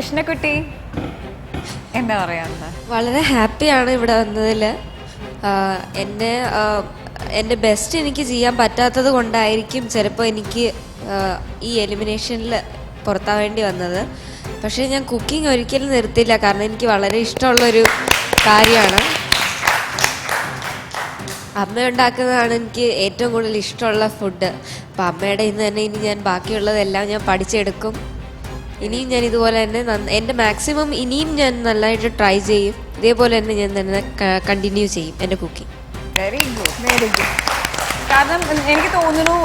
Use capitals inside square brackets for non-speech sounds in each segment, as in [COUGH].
കൃഷ്ണക്കുട്ടി. എന്താ പറയാ വളരെ ഹാപ്പിയാണ് ഇവിടെ വന്നതിൽ ആ, എന്റെ ബെസ്റ്റ് എനിക്ക് ചെയ്യാൻ പറ്റാത്തത് കൊണ്ടായിരിക്കും ചിലപ്പോൾ എനിക്ക് ഈ എലിമിനേഷനിൽ പുറത്താൻ വേണ്ടി വന്നത്. പക്ഷേ ഞാൻ കുക്കിംഗ് ഒരിക്കലും നിർത്തില്ല കാരണം എനിക്ക് വളരെ ഇഷ്ടമുള്ളൊരു കാര്യമാണ്. അമ്മ ഉണ്ടാക്കുന്നതാണ് എനിക്ക് ഏറ്റവും കൂടുതൽ ഇഷ്ടമുള്ള ഫുഡ് അപ്പം അമ്മയുടെ ഇന്ന് തന്നെ ഇനി ഞാൻ ബാക്കിയുള്ളതെല്ലാം ഞാൻ പഠിച്ചെടുക്കും. ഇനിയും ഞാൻ ഇതുപോലെ തന്നെ എന്റെ മാക്സിമം ഇനിയും ഞാൻ നല്ലതായിട്ട് ട്രൈ ചെയ്യും. ഇതേപോലെ തന്നെ ഞാൻ തന്നെ കണ്ടിന്യൂ ചെയ്യും എന്റെ cooking very good very good കാരണം എനിക്ക് തോന്നുന്നു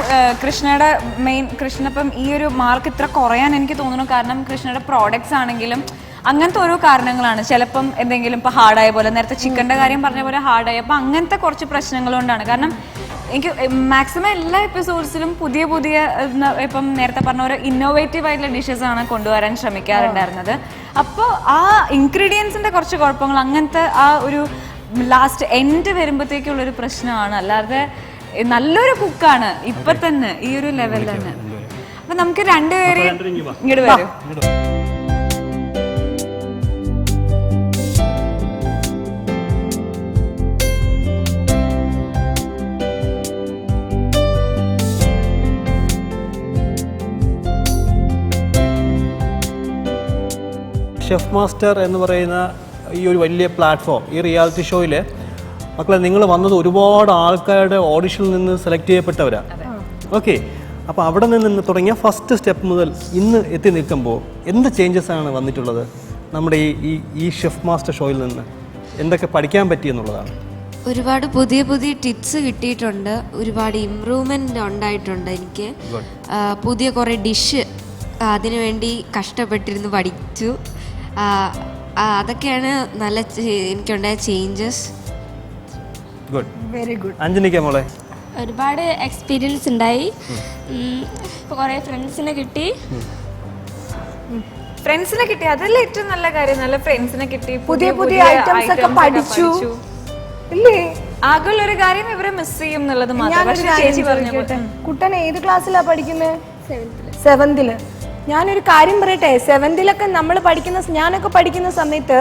കൃഷ്ണയുടെ മെയിൻ കൃഷ്ണപ്പം ഈ ഒരു മാർക്ക് ഇത്ര കുറയാൻ എനിക്ക് തോന്നുന്നു. കാരണം കൃഷ്ണയുടെ പ്രോഡക്ട്സ് ആണെങ്കിലും അങ്ങനത്തെ ഓരോ കാരണങ്ങളാണ്. ചിലപ്പം എന്തെങ്കിലും ഇപ്പം ഹാർഡായ പോലെ നേരത്തെ ചിക്കന്റെ കാര്യം പറഞ്ഞ പോലെ ഹാർഡായി അപ്പം അങ്ങനത്തെ കുറച്ച് പ്രശ്നങ്ങൾ കൊണ്ടാണ്. കാരണം എനിക്ക് മാക്സിമം എല്ലാ എപ്പിസോഡ്സിലും പുതിയ പുതിയ ഇപ്പം നേരത്തെ പറഞ്ഞ ഓരോ ഇന്നോവേറ്റീവ് ആയിട്ടുള്ള ഡിഷസ് ആണ് കൊണ്ടുവരാൻ ശ്രമിക്കാറുണ്ടായിരുന്നത്. അപ്പോൾ ആ ഇൻഗ്രീഡിയൻസിന്റെ കുറച്ച് കുഴപ്പങ്ങൾ അങ്ങനത്തെ ആ ഒരു ലാസ്റ്റ് എൻഡ് വരുമ്പോഴത്തേക്കുള്ളൊരു പ്രശ്നമാണ്. അല്ലാതെ നല്ലൊരു കുക്കാണ് ഇപ്പൊ തന്നെ ഈ ഒരു ലെവലിൽ തന്നെ. അപ്പൊ നമുക്ക് രണ്ടുപേരെയും ഇങ്ങോട്ട് വരും. ഷെഫ് മാസ്റ്റർ എന്ന് പറയുന്ന ഈ ഒരു വലിയ പ്ലാറ്റ്ഫോം ഈ റിയാലിറ്റി ഷോയിൽ മക്കളെ നിങ്ങൾ വന്നത് ഒരുപാട് ആൾക്കാരുടെ ഓഡിഷനിൽ നിന്ന് സെലക്ട് ചെയ്യപ്പെട്ടവരാണ് ഓക്കെ അപ്പോൾ അവിടെ നിന്ന് തുടങ്ങിയ ഫസ്റ്റ് സ്റ്റെപ്പ് മുതൽ ഇന്ന് എത്തി നിൽക്കുമ്പോൾ എന്ത് ചേഞ്ചസ് ആണ് വന്നിട്ടുള്ളത്? നമ്മുടെ ഈ ഈ ഈ ഷെഫ് മാസ്റ്റർ ഷോയിൽ നിന്ന് എന്തൊക്കെ പഠിക്കാൻ പറ്റി എന്നുള്ളതാണ്. ഒരുപാട് പുതിയ പുതിയ ടിപ്സ് കിട്ടിയിട്ടുണ്ട്. ഒരുപാട് ഇമ്പ്രൂവ്മെന്റ് ഉണ്ടായിട്ടുണ്ട് എനിക്ക്. പുതിയ കുറേ ഡിഷ് അതിനുവേണ്ടി കഷ്ടപ്പെട്ടിരുന്നു പഠിച്ചു. അതൊക്കെയാണ് നല്ല എനിക്കുണ്ടായ ചേഞ്ചസ് ഗുഡ് വെരി ഗുഡ് അഞ്ജനിക്ക മോളെ. ഒരുപാട് എക്സ്പീരിയൻസ് ഉണ്ടായി. കുറേ ഫ്രണ്ട്സിനെ കിട്ടി. ഫ്രണ്ട്സിനെ കിട്ടി. അതല്ലേ ഏറ്റവും നല്ല കാര്യം. നല്ല ഫ്രണ്ട്സിനെ കിട്ടി. പുതിയ പുതിയ ഐറ്റംസ് ഒക്കെ പഠിച്ചു. ഇല്ലേ? ആകെയുള്ള ഒരു കാര്യം ഇവരെ മിസ് ചെയ്യും എന്നുള്ളത് മാത്രം. കുട്ടൻ ഏത് ക്ലാസ്സിലാണ് പഠിക്കുന്നത് സെവന്തിൽ ഞാനൊരു കാര്യം പറയട്ടെ? സെവൻതിലൊക്കെ നമ്മൾ പഠിക്കുന്ന ഞാനൊക്കെ പഠിക്കുന്ന സമയത്ത്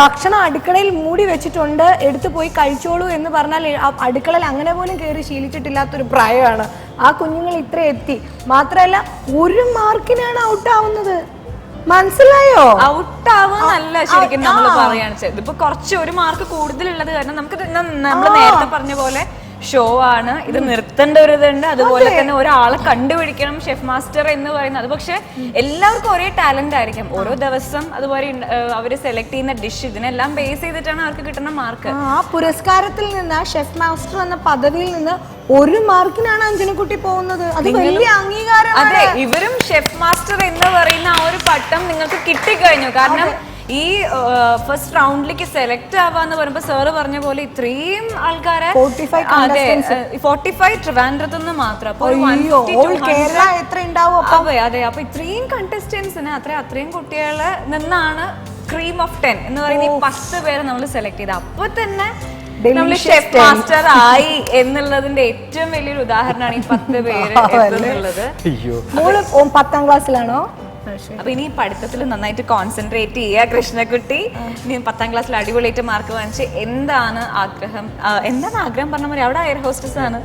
ഭക്ഷണം അടുക്കളയിൽ മൂടി വെച്ചിട്ടുണ്ട് എടുത്തു പോയി കഴിച്ചോളൂ എന്ന് പറഞ്ഞാൽ ആ അടുക്കളയിൽ അങ്ങനെ പോലും കയറി ശീലിച്ചിട്ടില്ലാത്തൊരു പ്രായമാണ്. ആ കുഞ്ഞുങ്ങൾ ഇത്ര എത്തി. മാത്രമല്ല ഒരു മാർക്കിനാണ് ഔട്ട് ആവുന്നത് മനസ്സിലായോ ഔട്ട് ആവുന്നല്ല ശരിക്കും നമ്മൾ പറയാണ് ഇതിപ്പോ ഇപ്പൊ കുറച്ച് ഒരു മാർക്ക് കൂടുതലുള്ളത് കാരണം നമുക്ക് നമ്മൾ നേരത്തെ പറഞ്ഞ പോലെ ഷോ ആണ്. ഇത് നിർത്തേണ്ട ഒരു ഇതുണ്ട്. അതുപോലെ തന്നെ ഒരാളെ കണ്ടുപിടിക്കണം ഷെഫ് മാസ്റ്റർ എന്ന് പറയുന്നത്. അത് പക്ഷെ എല്ലാവർക്കും ഒരേ ടാലന്റ് ആയിരിക്കും. ഓരോ ദിവസം അതുപോലെ അവർ സെലക്ട് ചെയ്യുന്ന ഡിഷ് ഇതിനെല്ലാം ബേസ് ചെയ്തിട്ടാണ് അവർക്ക് കിട്ടുന്ന മാർക്ക് ആ പുരസ്കാരത്തിൽ നിന്ന് ആ ഷെഫ് മാസ്റ്റർ എന്ന പദവിയിൽ നിന്ന് ഒരു മാർക്കിനാണ് അഞ്ജനക്കുട്ടി പോകുന്നത്. അത് വലിയ അംഗീകാരമാണ്. അതെ ഇവരും ഷെഫ് മാസ്റ്റർ എന്ന് പറയുന്ന ആ ഒരു പട്ടം നിങ്ങൾക്ക് കിട്ടിക്കഴിഞ്ഞു. കാരണം ഈ ഫസ്റ്റ് റൗണ്ടിലേക്ക് സെലക്ട് ആവാന്ന് പറയുമ്പോ സാറ് പറഞ്ഞ പോലെ ഇത്രയും ആൾക്കാരെ 45 അതെ ഫോർട്ടി ഫൈവ് ട്രിവാൻഡ്രത്ത് നിന്ന് മാത്രം. അപ്പൊ ഒരു അയ്യോ 150, ഓൾ കേരള എത്ര ഉണ്ടാവും അതെ അതെ. അപ്പൊ ഇത്രയും കണ്ടസ്റ്റൻസിന് അത്ര അത്രയും കുട്ടികളെ നിന്നാണ് ക്രീം ഓഫ് ടെൻ എന്ന് പറയുന്ന ഈ പത്ത് പേരെ നമ്മൾ സെലക്ട് ചെയ്ത് അപ്പൊ തന്നെ നമ്മൾ ഷെഫ് മാസ്റ്റർ ആയി എന്നുള്ളതിന്റെ ഏറ്റവും വലിയൊരു ഉദാഹരണമാണ് ഈ പത്ത് പേര് [LAUGHS] എന്നുള്ളത്. പത്താം ക്ലാസ്സിലാണോ അപ്പൊ ഇനി പഠിത്തത്തിൽ നന്നായിട്ട് കോൺസെൻട്രേറ്റ് ചെയ്യുക കൃഷ്ണക്കുട്ടി. ഇനി പത്താം ക്ലാസ്സിൽ അടിപൊളിയായിട്ട് മാർക്ക് വാങ്ങിച്ച് എന്താണ് ആഗ്രഹം? എന്താണ് ആഗ്രഹം? പറഞ്ഞ പോലെ അവിടെ എയർ ഹോസ്റ്റസ് ആണ്.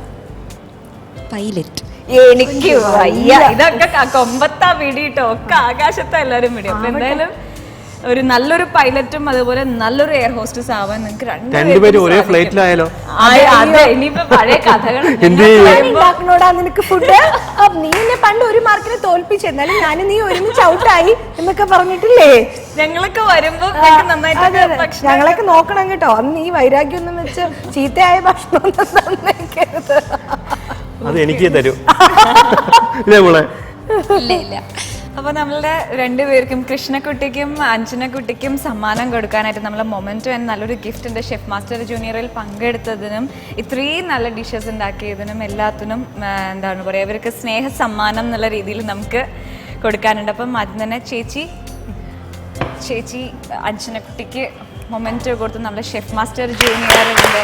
പൈലറ്റ് എനിക്ക് വയ്യ. ഇതൊക്കെ കൊമ്പത്താ പിടിയിട്ടോ ഒക്കെ ആകാശത്താ എല്ലാരും പിടി അപ്പൊ എന്തായാലും ഒരു നല്ലൊരു പൈലറ്റും അതുപോലെ നല്ലൊരു എയർ ഹോസ്റ്റസ് ആവാൻ നിങ്ങൾക്ക് രണ്ടുപേരും ഒരേ ഫ്ലൈറ്റിലായാലോ അതെ ഇനിയിപ്പോ പഴയ കഥകൾ [LAUGHS] എന്ത് ചെയ്യും? ഉണ്ടാക്കണോടാ നിനക്ക് ഫുഡ് നീ എന്നെ പണ്ട് ഒരു മാർക്കിന് തോൽപ്പിച്ചു എന്നാലും ഞാൻ നീ ഒരുമിച്ച് ഔട്ടായി എന്നൊക്കെ പറഞ്ഞിട്ടില്ലേ? ഞങ്ങളൊക്കെ വരുമ്പോ നോക്കണം കേട്ടോ. അന്ന് ഈ വൈരാഗ്യം ഒന്നും വെച്ച് ചീത്തയായ ഭക്ഷണം അത് എനിക്ക് തരൂ. [LAUGHS] ഇല്ലേ മോളെ? ഇല്ല ഇല്ല. അപ്പൊ നമ്മളുടെ രണ്ടുപേർക്കും കൃഷ്ണക്കുട്ടിക്കും അഞ്ജനക്കുട്ടിക്കും സമ്മാനം കൊടുക്കാനായിട്ട് നമ്മളെ മൊമെന്റോ എന്ന നല്ലൊരു ഗിഫ്റ്റ് ഉണ്ട്. ഷെഫ് മാസ്റ്റർ ജൂനിയറിൽ പങ്കെടുത്തതിനും ഇത്രയും നല്ല ഡിഷസ് ഉണ്ടാക്കിയതിനും എല്ലാത്തിനും എന്താണ് പറയുക ഇവർക്ക് സ്നേഹ സമ്മാനം എന്നുള്ള രീതിയിൽ നമുക്ക് കൊടുക്കാനുണ്ട്. അപ്പം ആദ്യം തന്നെ ചേച്ചി ചേച്ചി അഞ്ജനക്കുട്ടിക്ക് മൊമെന്റോ കൊടുത്ത് നമ്മുടെ ഷെഫ് മാസ്റ്റർ ജൂനിയറിന്റെ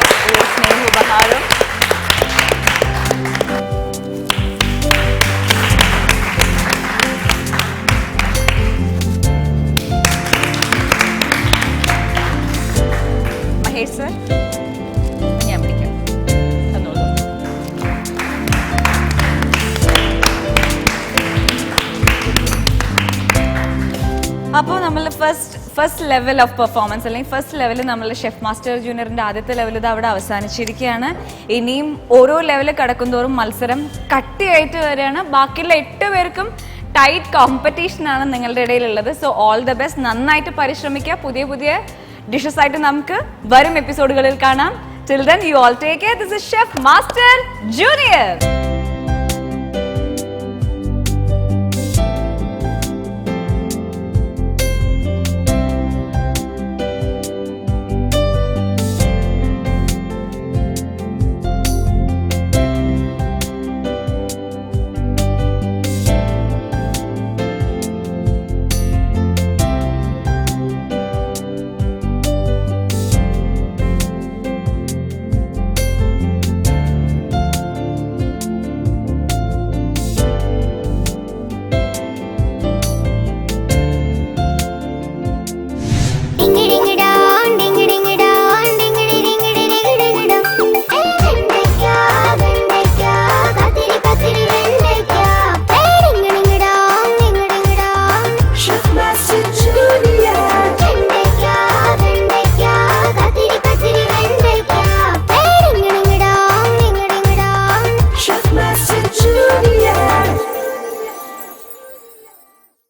സ്നേഹ ഉപഹാരം അപ്പോൾ നമ്മൾ first first level of performance അല്ലെങ്കിൽ ഫസ്റ്റ് ലെവൽ നമ്മൾ ഷെഫ് മാസ്റ്റർ ജൂനിയറിന്റെ ആദ്യത്തെ ലെവൽ ഇത് അവിടെ അവസാനിച്ചിരിക്കുകയാണ്. ഇനിയും ഓരോ ലെവൽ കടക്കുന്തോറും മത്സരം കട്ടിയായിട്ട് വരികയാണ്. ബാക്കിയുള്ള എട്ട് പേർക്കും ടൈറ്റ് കോമ്പറ്റീഷൻ ആണ് നിങ്ങളുടെ ഇടയിലുള്ളത്. സോ ഓൾ ദ ബെസ്റ്റ് നന്നായിട്ട് പരിശ്രമിക്കുക. പുതിയ പുതിയ ഡിഷസ് ആയിട്ട് നമുക്ക് വരും എപ്പിസോഡുകളിൽ കാണാം. Then you all take this is chef master junior